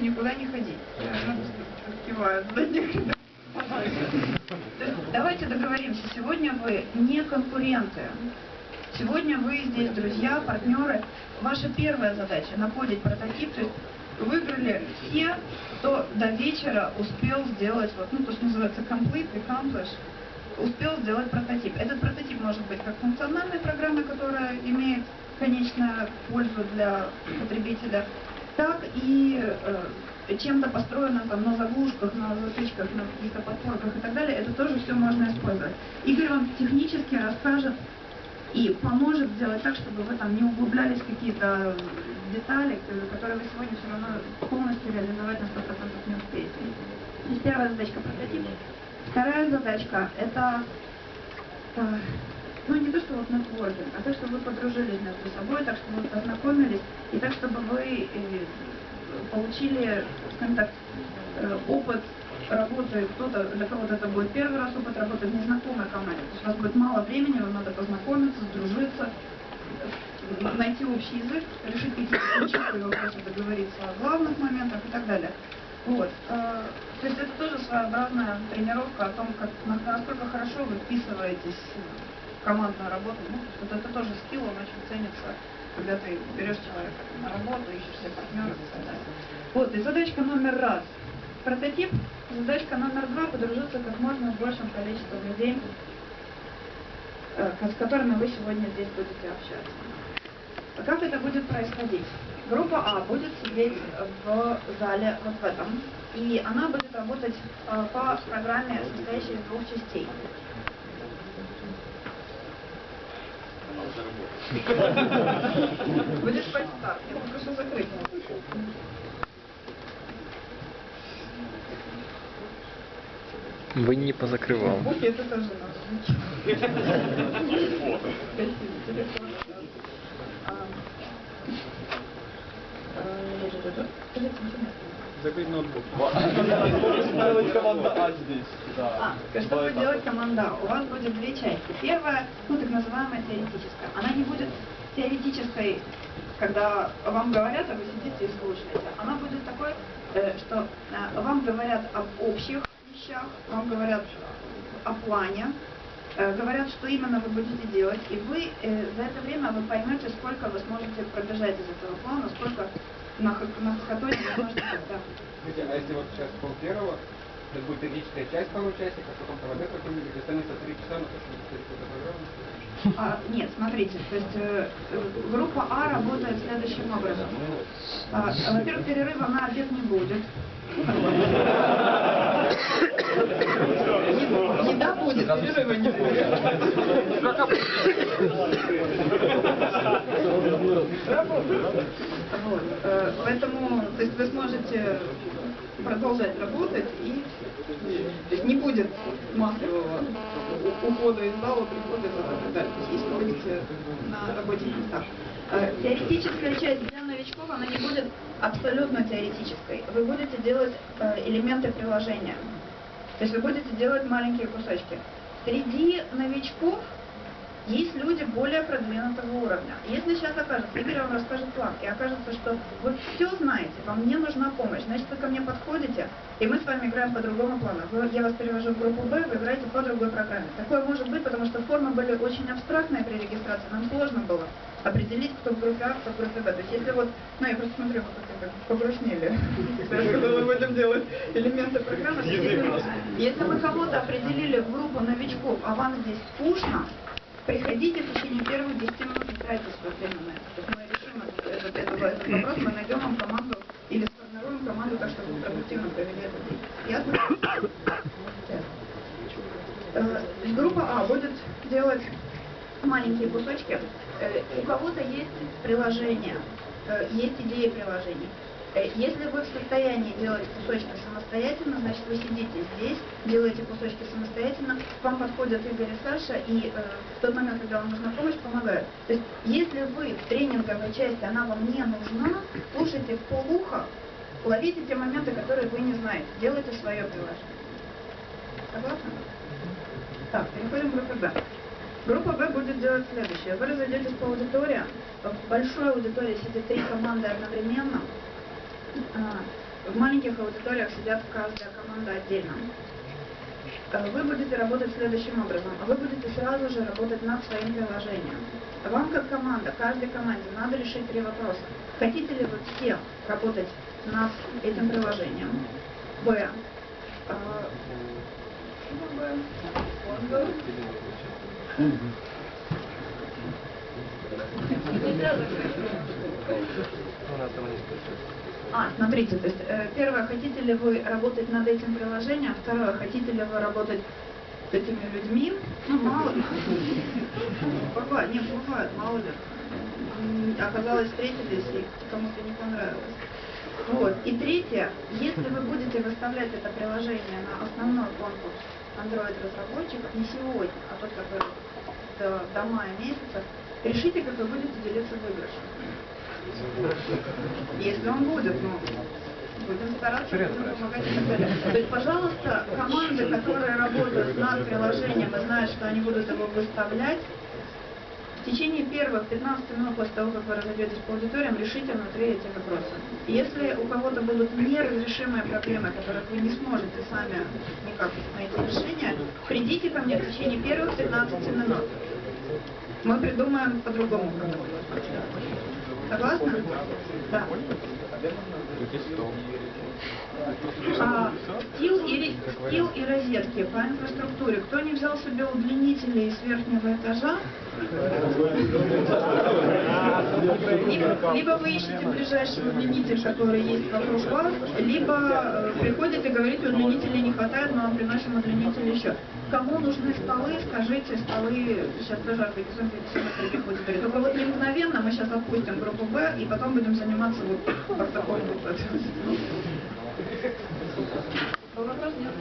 никуда не ходить. Кивают. Давайте договоримся. Сегодня вы не конкуренты. Сегодня вы здесь друзья, партнеры. Ваша первая задача находить прототип, то есть выиграли все, кто до вечера успел сделать, вот, ну, то, что называется complete, accomplish, успел сделать прототип. Этот прототип может быть как функциональной программой, которая имеет конечную пользу для потребителя, так и э, чем-то построенным там, на заглушках, на затычках, на каких-то подпорках и так далее. Это тоже все можно использовать. Игорь вам технически расскажет и поможет сделать так, чтобы вы там не углублялись какие-то детали, которые вы сегодня все равно полностью реализовать на 100% не успеете. То есть первая задачка прототип. Вторая задачка это э, ну не то, что вот нетворкинг, а то, чтобы вы подружились между собой, так, чтобы вы познакомились, и так, чтобы вы э, получили, скажем так, э, опыт работы, кто-то, для кого-то это будет первый раз опыт работы в незнакомой команде. То есть у вас будет мало времени, вам надо познакомиться, сдружиться, найти общий язык, решить какие-то ключевые вопросы, договориться о главных моментах и так далее. Вот. Э, то есть это тоже своеобразная тренировка о том, как, насколько хорошо вы вписываетесь в командную работу. Ну, вот это тоже скилл, он очень ценится, когда ты берешь человека на работу, ищешь себе партнеров и так далее. Вот, и задачка номер раз – Прототип. Задачка номер два – подружиться как можно с большим количеством людей, э, с которыми вы сегодня здесь будете общаться. А как это будет происходить? Группа А будет сидеть в зале вот в этом, и она будет работать э, по программе, состоящей из двух частей. Будет спать старт, я попрошу закрыть. Вы не позакрывал. Это тоже Закрыть ноутбук. Что команда А здесь? А, что будет делать команда А? У вас будет две части. Первая, ну так называемая теоретическая. Она не будет теоретической, когда вам говорят, а вы сидите и слушаете. Она будет такой, э, что э, вам говорят об общих вещах, вам говорят о плане, э, говорят, что именно вы будете делать, и вы э, за это время вы поймете, сколько вы сможете пробежать из этого плана, сколько на, на хакатоне вы можете... Да. А если вот сейчас пол первого, это будет теоретическая часть пару часиков, а потом КВД какой-нибудь, останется три часа на то, чтобы написать какую-то программу? А, нет, смотрите, то есть э, группа А работает следующим образом. А, во-первых, перерыва на обед не будет. Еда будет, перерыва не будет. Вот. Э, поэтому то есть вы сможете продолжать работать и не будет массового ухода из зала, прихода и так далее. Если вы будете на рабочих местах. Э, теоретическая часть для новичков, она не будет абсолютно теоретической. Вы будете делать э, элементы приложения. То есть вы будете делать маленькие кусочки. Среди новичков есть люди более продвинутого уровня. Если сейчас окажется, Игорь вам расскажет план, и окажется, что вы все знаете, вам не нужна помощь, значит, вы ко мне подходите, и мы с вами играем по другому плану. Вы, я вас перевожу в группу Б, вы играете по другой программе. Такое может быть, потому что формы были очень абстрактные при регистрации, нам сложно было определить, кто в группе А, кто в группе Б. То есть если вот, ну я просто смотрю, вы как погрустнели, когда мы будем делать элементы программы. Если мы кого-то определили в группу новичков, а вам здесь скучно, приходите в течение первых 10 минут. То есть мы решим этот, этот, этот вопрос, мы найдем вам команду или сформируем команду так, чтобы вы продуктивно провели этот день. Ясно? Э, группа А будет делать маленькие кусочки. Э, у кого-то есть приложение, э, есть идеи приложений. Э, если вы в состоянии делать кусочки самостоятельно, значит вы сидите здесь, делаете кусочки самостоятельно, вам подходят Игорь и Саша, и э, в тот момент, когда вам нужна помощь, помогают. То есть, если вы в тренинговой части, она вам не нужна, слушайте в полуха, ловите те моменты, которые вы не знаете, делайте свое приложение. Согласны? Так, переходим к группе Б. Группа Б будет делать следующее. Вы разойдетесь по аудитории. В большой аудитории сидят три команды одновременно. А, В маленьких аудиториях сидят каждая команда отдельно. Э, Вы будете работать следующим образом. Вы будете сразу же работать над своим приложением. Вам как команда, каждой команде надо решить три вопроса. Хотите ли вы все работать над этим приложением? Б. что Б? А, смотрите, то есть э, первое, хотите ли вы работать над этим приложением, второе, хотите ли вы работать с этими людьми, ну, мало ли. Бывает, нет, бывает, мало ли. Оказалось, встретились и кому-то не понравилось. Вот. И третье, если вы будете выставлять это приложение на основной конкурс Android-разработчиков не сегодня, а только который до, до мая месяца, решите, как вы будете делиться выигрышем. Если он будет, ну, будем стараться, помогать и так далее. То есть, пожалуйста, команды, которые работают над приложением и знают, что они будут его выставлять, в течение первых 15 минут после того, как вы разойдетесь по аудиториям, решите внутри эти вопросы. Если у кого-то будут неразрешимые проблемы, которых вы не сможете сами никак найти решение, придите ко мне в течение первых 15 минут. Мы придумаем по-другому. Согласны? Да. А, стил, и, стил и розетки по инфраструктуре. Кто не взял себе удлинители с верхнего этажа, либо, либо вы ищете ближайшего вменитель, который есть вокруг вас, либо э, приходите и говорите, удлинителей не хватает, но вам приносим удлинитель еще. Кому нужны столы, скажите, столы сейчас даже организуем, приходят. Только вот не мгновенно, мы сейчас отпустим группу Б, и потом будем заниматься вот протокольным процессом. Вопрос нет?